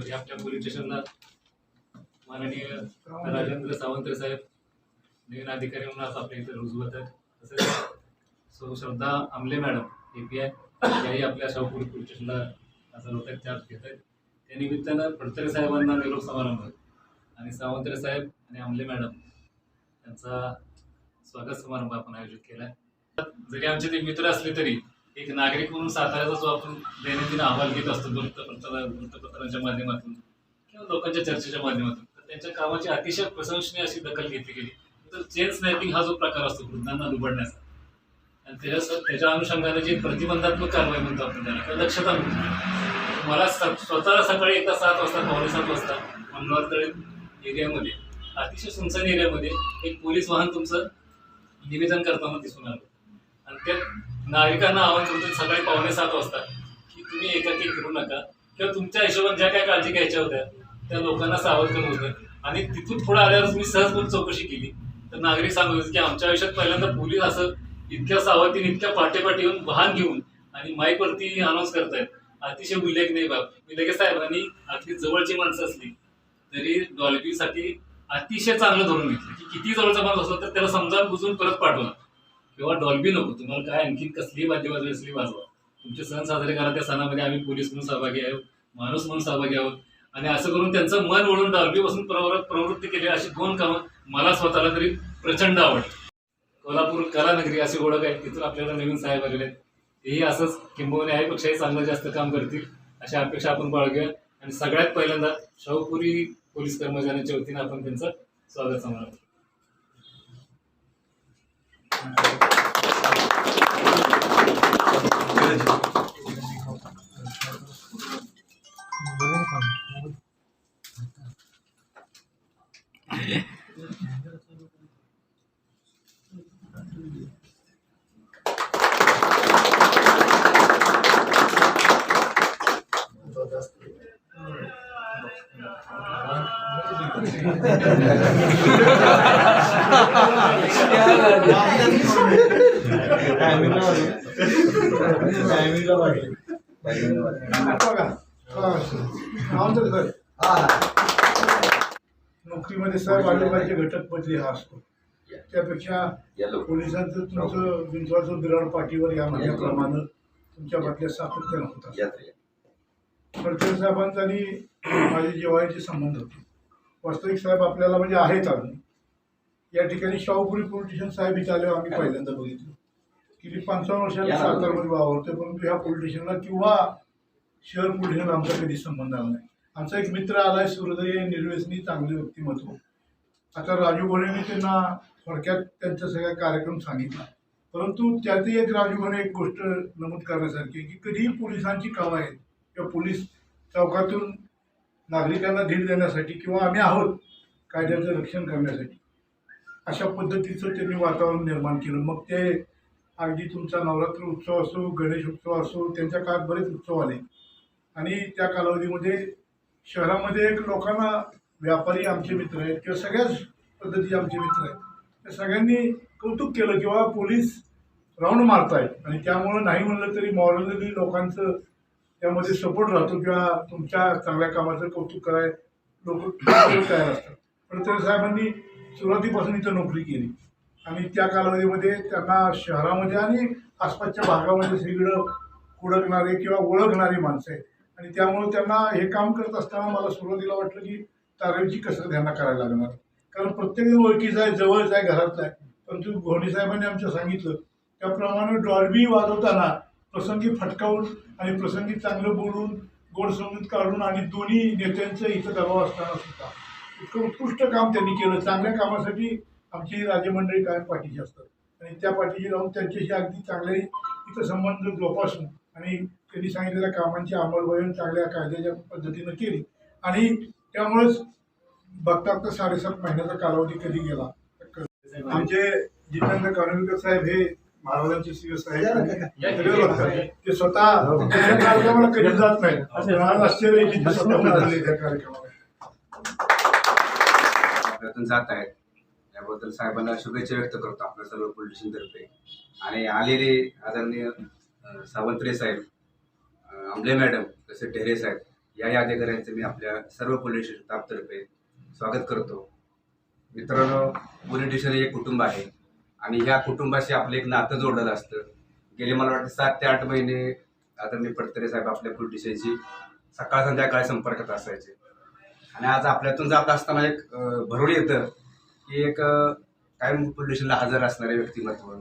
होती आपल्या पोलीस स्टेशनला माननीय राजेंद्र सावंत साहेब नवीन अधिकारी म्हणून आज आपल्या इथे रुजू होत आहेत. तसेच सो श्रद्धा आमले मॅडम ए पी आय त्याही आपल्या शाहूपूर पोलीस स्टेशनला हजर होत आहेत चार्ज घेत आहेत. त्या निमित्तानं फडतरे साहेबांना निरोप समारंभ. आणि सावंतरे साहेब आणि आमले मॅडम यांचा स्वागत समारंभ आपण आयोजित केला आहे जरी आमचे ते मित्र असले तरी एक नागरिक म्हणून साताऱ्याचा जो आपण दैनंदिन अहवाल घेत असतो वृत्तपत्र वृत्तपत्रांच्या माध्यमातून किंवा लोकांच्या चर्चेच्या माध्यमातून तर त्यांच्या कामाची अतिशय प्रशंसनीय अशी दखल घेतली गेली. तर चेन स्नॅपिंग हा जो प्रकार असतो वृद्धांना लुबडण्याचा. आणि त्याच्या त्याच्या अनुषंगाने जी प्रतिबंधात्मक कारवाई म्हणतो आपण त्याला किंवा दक्षता म्हणतो मला स- स्वतःला सकाळी एकदा सात वाजता पावणे सात वाजता मंगळवार तळे एरियामध्ये अतिशय सुनसान एरियामध्ये एक पोलीस वाहन तुमचं निवेदन करताना दिसून आलं. आणि त्या नागरिकांना आवाहन करतो सकाळी पावणे सात वाजता की तुम्ही एकाकी फिरू नका. किंवा तुमच्या हिशोबाने ज्या काय काळजी घ्यायच्या होत्या त्या लोकांना सावध करून होत्या आणि तिथून पुढे आल्यावर मी सहजपणे चौकशी केली. तर नागरिक सांगत होते की आमच्या आयुष्यात पहिल्यांदा पोलीस असं इतक्या सावधीने इतक्या पाठेपाठी येऊन वाहन घेऊन आणि माईकवरती अनाऊन्स करतायत. अतिशय उल्लेखनीय बाब. मी लगेच साहेबांनी अगदी जवळची माणसं असली तरी डॉल्बीसाठी अतिशय चांगलं धोरण घेतलं. की किती जवळचा माणूस असला तर त्याला समजावून बुजून परत पाठवला. किंवा डॉल्बी नको. तुम्हाला काय आणखी कसलीही वाद्य वाजवायची असली वाजवा. तुमचे सण साजरे करा त्या सणामध्ये आम्ही पोलीस म्हणून सहभागी आहोत माणूस म्हणून सहभागी आहोत. आणि असं करून त्यांचं मन वळून डॉल्बी पासून प्रवृत्त प्रवृत्ती केली अशी दोन कामं मला स्वतःला तरी प्रचंड आवडली कोल्हापूर कलानगरी अशी ओळख आहे तिथून आपल्याला नवीन साहेब आलेले आहेत. तेही असंच किंबहुना यापेक्षाही चांगलं जास्त काम करतील अशी अपेक्षा आपण बाळगूया. आणि सगळ्यात पहिल्यांदा शाहूपुरी पोलीस कर्मचाऱ्यांच्या वतीने आपण त्यांचं स्वागत समारंभ. Yeah, नोकरीमध्ये साहेब आले घटक बदली हा असतो. त्यापेक्षा पोलिसांचं तुमचं बिंदवाचं बिराड पाठीवर या म्हणण्याप्रमाणे तुमच्या बदल्या सातत्यानं होतात खडकर साहेबांचा आणि माझे जेवायचे संबंध होते. वास्तविक साहेब आपल्याला म्हणजे आहेत अजून या ठिकाणी शाहूपुरी पोलिटिशियन साहेब इथे आले आम्ही पहिल्यांदा बघितलं. गेली पंचावन्न वर्षांनी सातारमध्ये वावरते परंतु ह्या पोलीस स्टेशनला किंवा शहर पोलीस स्टेशनला आमचा कधी संबंध आला नाही. आमचा एक मित्र आलाय सूर्योदय निर्व्यसनी चांगले व्यक्तिमत्व. आता राजू घोडेने त्यांना थोडक्यात त्यांचा सगळा कार्यक्रम सांगितला. परंतु त्यातही एक राजू घोडे एक गोष्ट नमूद करण्यासारखी की कधीही पोलिसांची कामं आहेत किंवा पोलीस चौकातून नागरिकांना धीर देण्यासाठी किंवा आम्ही आहोत कायद्याचं रक्षण करण्यासाठी अशा पद्धतीचं त्यांनी वातावरण निर्माण केलं. मग ते अगदी तुमचा नवरात्र उत्सव असो गणेश उत्सव असो त्यांच्या काळात बरेच उत्सव आले. आणि त्या कालावधीमध्ये शहरामध्ये एक लोकांना व्यापारी आमचे मित्र आहेत किंवा सगळ्याच पद्धतीचे आमचे मित्र आहेत. त्या सगळ्यांनी कौतुक केलं किंवा पोलीस राऊंड मारतायत. आणि त्यामुळं नाही म्हणलं तरी मॉरलली लोकांचं त्यामध्ये सपोर्ट राहतो किंवा तुमच्या चांगल्या कामाचं कौतुक कराय लोक तयार असतात. पण त्या साहेबांनी सुरुवातीपासून इथं नोकरी केली. आणि त्या कालावधीमध्ये त्यांना शहरामध्ये आणि आसपासच्या भागामध्ये सगळं हुडकणारे किंवा ओळखणारी माणसं आहेत. आणि त्यामुळे त्यांना हे काम करत असताना मला सुरुवातीला वाटलं की तारेची कसरत यांना करायला लागणार. कारण प्रत्येक ओळखीचा आहे जवळचा आहे घरातला आहे. परंतु घोडी साहेबांनी आमच्या सांगितलं त्याप्रमाणे डॉल्बी वाजवताना प्रसंगी फटकावून आणि प्रसंगी चांगलं बोलून गोड संगीत काढून आणि दोन्ही नेत्यांचं इथं दबाव असताना सुद्धा. इतकं उत्कृष्ट काम त्यांनी केलं. चांगल्या कामासाठी आमची राज्यमंडळी कायम पाठीशी असतात. आणि त्या पाठीशी राहून त्यांच्याशी अगदी चांगले इथं संबंध जोपासून आणि त्यांनी सांगितलेल्या कामांची अंमलबजावणी चांगल्या कायद्याच्या पद्धतीनं केली. आणि त्यामुळेच बघता बघता साडेसात महिन्याचा कालावधी कधी गेला? आमचे जितेंद्र कानविकर साहेब हे महाराजांचे आहेत. ते स्वतः त्या कार्यक्रमाला कधी जात नाही आश्चर्य त्या कार्यक्रमाला. जात आहेत. त्याबद्दल साहेबांना शुभेच्छा व्यक्त करतो आपल्या सर्व पोलिटिशियनतर्फे आणि आलेले आदरणीय सावंत्रे साहेब आंबले मॅडम तसे ढेरे साहेब याही अधिकाऱ्यांचं मी आपल्या सर्व पोलीस स्टेशन स्टाफतर्फे स्वागत करतो. मित्रांनो पोलीस स्टेशन हे एक कुटुंब आहे. आणि ह्या कुटुंबाशी आपलं एक नातं जोडलेलं असतं. गेले मला वाटतं सात ते आठ महिने आदरणीय पडतरे साहेब आपल्या पोलीस स्टेशनशी सकाळ संध्याकाळी संपर्कात असायचे. आणि आज आपल्यातून जात असताना एक भरून येतं. की एक कायम पोल्युशनला हजर असणारे व्यक्तिमत्व.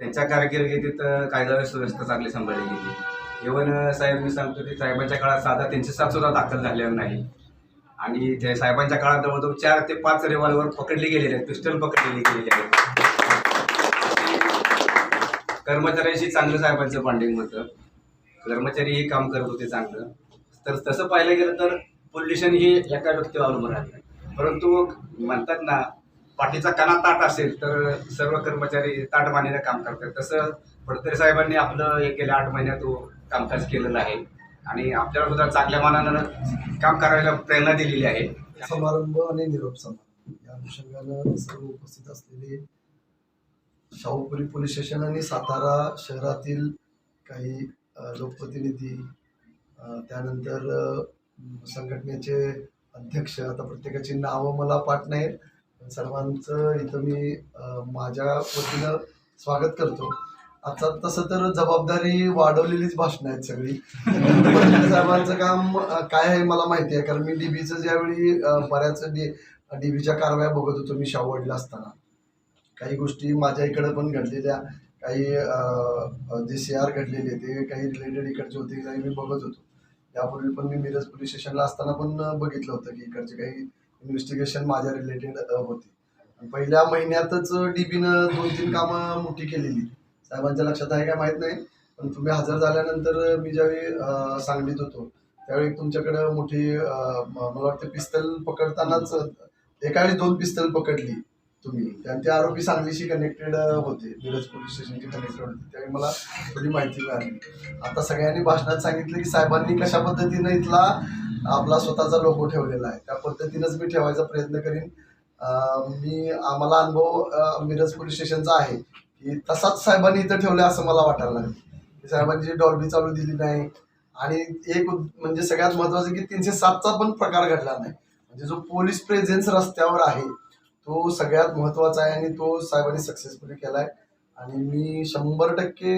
त्यांच्या कारकिर्दीत कायदा सुव्यवस्था चांगली सांभाळली गेली. इव्हन साहेब मी सांगतो की साहेबांच्या काळात साधा त्यांचे साथ सुद्धा दाखल झालेला नाही. आणि त्या साहेबांच्या काळात जवळजवळ चार ते पाच रिव्हॉल्वर पकडले गेलेले आहेत पिस्टल पकडलेली गेलेली आहेत. कर्मचाऱ्यांशी चांगलं साहेबांचं बॉन्डिंग होतं. कर्मचारीही काम करत होते चांगलं. तर तसं पाहिलं गेलं तर पोल्युशन ही एका व्यक्तीवर अवलंबून राहते परंतु म्हणतात ना पाठीचा कणा ताट असेल तर सर्व कर्मचारी ताटमानेनं काम करतात. तसं फडतरे साहेबांनी आपलं एक गेल्या आठ महिन्यात कामकाज केलेलं आहे. आणि आपल्याला सुद्धा चांगल्या मानानं काम करायला प्रेरणा दिलेली आहे. समारंभ आणि निरोप समारंभ या अनुषंगानं सर्व उपस्थित असलेले शाहूपुरी पोलीस स्टेशन आणि सातारा शहरातील काही लोकप्रतिनिधी त्यानंतर संघटनेचे अध्यक्ष आता प्रत्येकाची नावं मला पाठ नाहीत सर्वांचं इथं मी माझ्या वतीनं स्वागत करतो. आता तसं तर जबाबदारी वाढवलेलीच भाषणं आहेत सगळी. साहेबांचं काम काय आहे मला माहिती आहे. कारण मी डीबीचं ज्यावेळी बऱ्याच डी डीबीच्या कारवाया बघत होतो मी शावडला असताना. काही गोष्टी माझ्या इकडं पण घडलेल्या काही जे सी आर घडलेले ते काही रिलेटेड इकडचे होते काही मी बघत होतो. यापूर्वी पण मी मिरज पोलीस स्टेशनला असताना पण बघितलं होतं की इकडचे काही इन्व्हेस्टिगेशन माझ्या रिलेटेड होती. पहिल्या महिन्यातच डीबीनं दोन तीन कामं मोठी केलेली. साहेबांच्या लक्षात आहे काय माहीत नाही पण तुम्ही हजर झाल्यानंतर मी ज्यावेळी सांगलीत होतो त्यावेळी तुमच्याकडं मोठी मला वाटतं पिस्तल पकडतानाच एका वेळी दोन पिस्तल पकडली. तुम्ही. आणि ते आरोपी सांगलीशी कनेक्टेड होते. मिरज पोलीस स्टेशनशी कनेक्टेड होते. त्यावेळी मला थोडी माहिती मिळाली. आता सगळ्यांनी भाषणात सांगितलं की साहेबांनी कशा पद्धतीनं इथला आपला स्वतःचा लोगो ठेवलेला आहे. त्या पद्धतीनंच मी ठेवायचा प्रयत्न करीन. मी आम्हाला अनुभव मिरज पोलीस स्टेशनचा आहे की तसाच साहेबांनी इथं ठेवलं असं मला वाटायला लागलं. की साहेबांनी जी डॉल्बी चालू दिली नाही आणि एक म्हणजे सगळ्यात महत्वाचं की तीनशे सातचा पण प्रकार घडला नाही. म्हणजे जो पोलीस प्रेझेन्स रस्त्यावर आहे तो सगळ्यात महत्त्वाचा आहे आणि तो साहेबांनी सक्सेसफुली केलाय. आणि मी शंभर टक्के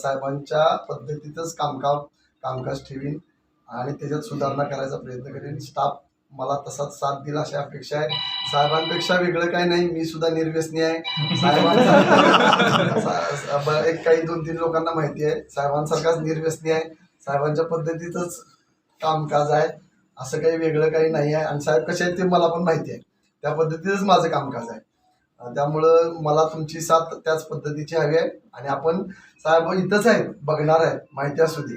साहेबांच्या पद्धतीतच कामकाज कामकाज ठेवीन आणि त्याच्यात सुधारणा करायचा प्रयत्न करेन. स्टाफ मला तसाच साथ दिला अशी अपेक्षा आहे. साहेबांपेक्षा वेगळं काही नाही मी सुद्धा निर्व्यसनी आहे. साहेबांचा एक काही दोन तीन लोकांना माहिती आहे साहेबांसारखाच निर्व्यसनी आहे. साहेबांच्या पद्धतीतच कामकाज आहे. असं काही वेगळं काही नाही आहे. आणि साहेब कसे आहेत ते मला पण माहिती आहे. त्या पद्धतीतच माझं कामकाज आहे. त्यामुळं मला तुमची साथ त्याच पद्धतीची हवी आहे. आणि आपण साहेब इथंच आहेत बघणार आहेत माहिती असू दे.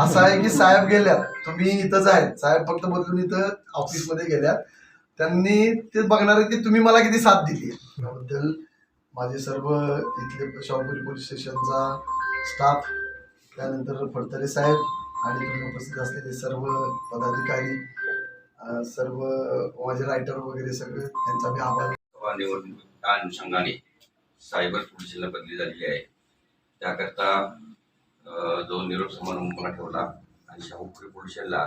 असं आहे की साहेब गेल्यात तुम्ही इथंच आहेत. साहेब फक्त बदलून इथं ऑफिसमध्ये गेल्यात. त्यांनी ते बघणार आहे की तुम्ही मला किती साथ दिली त्याबद्दल माझे सर्व इथले शाहपुरी पोलीस स्टेशनचा स्टाफ त्यानंतर फडतरे साहेब आणि तुम्ही उपस्थित असलेले सर्व पदाधिकारी सर्व माझे रायटर वगैरे सगळे त्यांचा मी आभार लोकसभा निवडणुकीच्या अनुषंगाने सायबर पोलिसांना बदली झालेली आहे. त्याकरता जो निरोप समारंभ मला ठेवला आणि शाहूपुरी पोलिसांना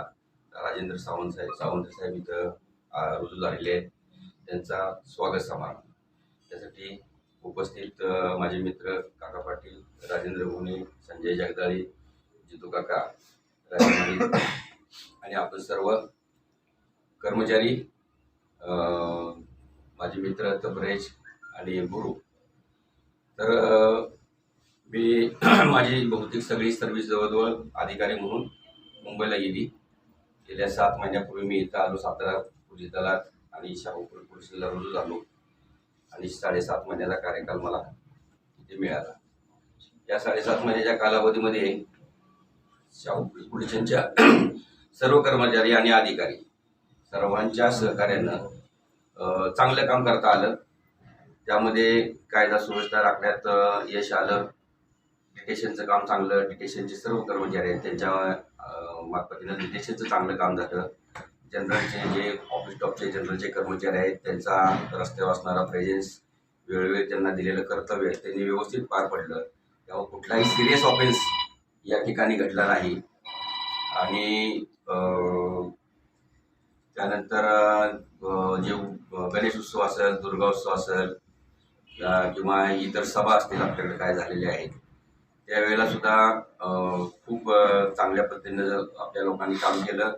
राजेंद्र सावंत साहेब सावंत साहेब इथं रुजू झालेले आहेत. त्यांचा स्वागत समारंभ. त्यासाठी उपस्थित माझे मित्र काका पाटील राजेंद्र भोणे संजय जगदाळे जितू काका राजेंद्र आणि आपण सर्व कर्मचारी माझे मित्र तबरेज आणि गुरु. तर मी माझी बहुतेक सगळी सर्व्हिस जवळजवळ अधिकारी म्हणून मुंबईला गेली. गेल्या सात महिन्यापूर्वी मी इथं आलो सातारा पोलीस दलात आणि शाहूपूर पोलिसला रुजू झालो आणि साडेसात महिन्याचा कार्यकाल मला इथे मिळाला. या साडेसात महिन्याच्या कालावधीमध्ये शाहू पोलिसांच्या सर्व कर्मचारी आणि अधिकारी सर्वांच्या सहकार्यानं चांगलं काम करता आलं. त्यामध्ये कायदा सुव्यवस्था राखण्यात यश आलं. डिटेशनचं काम चांगलं डिटेशनचे सर्व कर्मचारी आहेत त्यांच्या मार्फतीनं डिटेशनचं चांगलं काम झालं. जनरलचे जे ऑफिस स्टॉपचे जनरलचे कर्मचारी आहेत त्यांचा रस्त्यावर असणारा प्रेझेन्स वेळोवेळी त्यांना दिलेलं कर्तव्य त्यांनी व्यवस्थित पार पडलं. त्यामुळे कुठलाही सिरियस ऑफेन्स या ठिकाणी घडला नाही. आणि त्यानंतर जे गणेश उत्सव असेल दुर्गा उत्सव असेल किंवा इतर सभा असतील आपल्याकडे काय झालेल्या आहेत त्यावेळेला सुद्धा खूप चांगल्या पद्धतीनं आपल्या लोकांनी काम केलं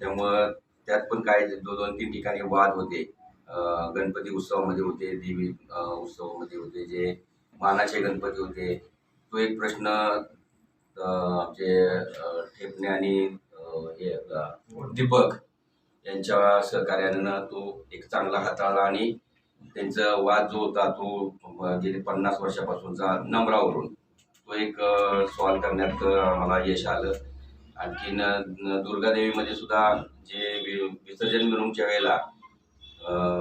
त्यामुळं त्यात पण काय दो दोन तीन ठिकाणी वाद होते. गणपती उत्सवामध्ये होते देवी उत्सवामध्ये होते जे मानाचे गणपती होते तो एक प्रश्न आमचे ठेपणे आणि हे दीपक यांच्या सहकार्यानं तो एक चांगला हाताळला आणि त्यांचा वाद जो होता तो गेले पन्नास वर्षापासूनचा नम्रावरून तो एक सॉल्व करण्यात मला यश आलं. आणखीन दुर्गादेवीमध्ये सुद्धा जे वि- विसर्जन मिरवणुकीच्या वेळेला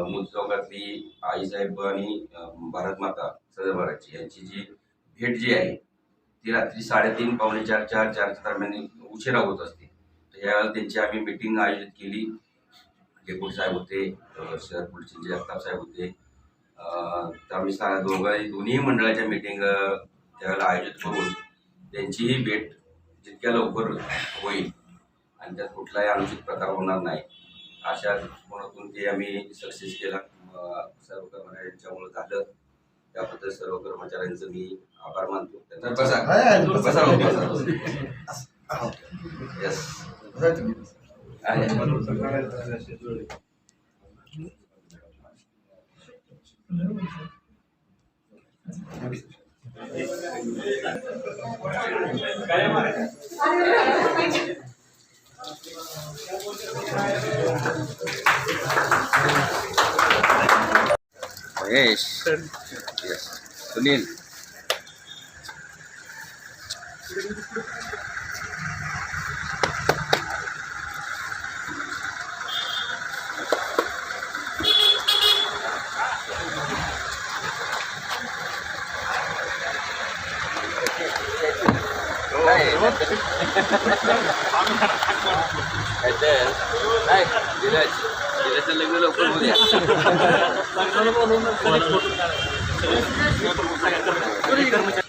मुद चौकातली आईसाहेब आणि भारतमाता सदरबाराची यांची जी भेट जी आहे ती रात्री साडेतीन पावणे चार चार चारच्या दरम्यान उशिरा होत असते. तर यावेळेला त्यांची आम्ही मिटिंग आयोजित केली. डेपूट साहेब होते शहर पोलीसचे जगताप साहेब होते. तर आम्ही सा दोघं दोन्ही मंडळाच्या मिटिंग त्यावेळेला आयोजित करून त्यांचीही भेट जितक्या लवकर होईल आणि त्यात कुठलाही अनुचित प्रकार होणार नाही अशा दृष्टिकोनातून ते आम्ही सक्सेस केला. सर्व कर्मचाऱ्यांच्यामुळे झालं. त्याबद्दल सर्व कर्मचाऱ्यांचं मी आभार मानतो. तर बसा. बसा. बसा. येस बसा तुम्ही. आहे महेश येस सुनील काय ते? नाही,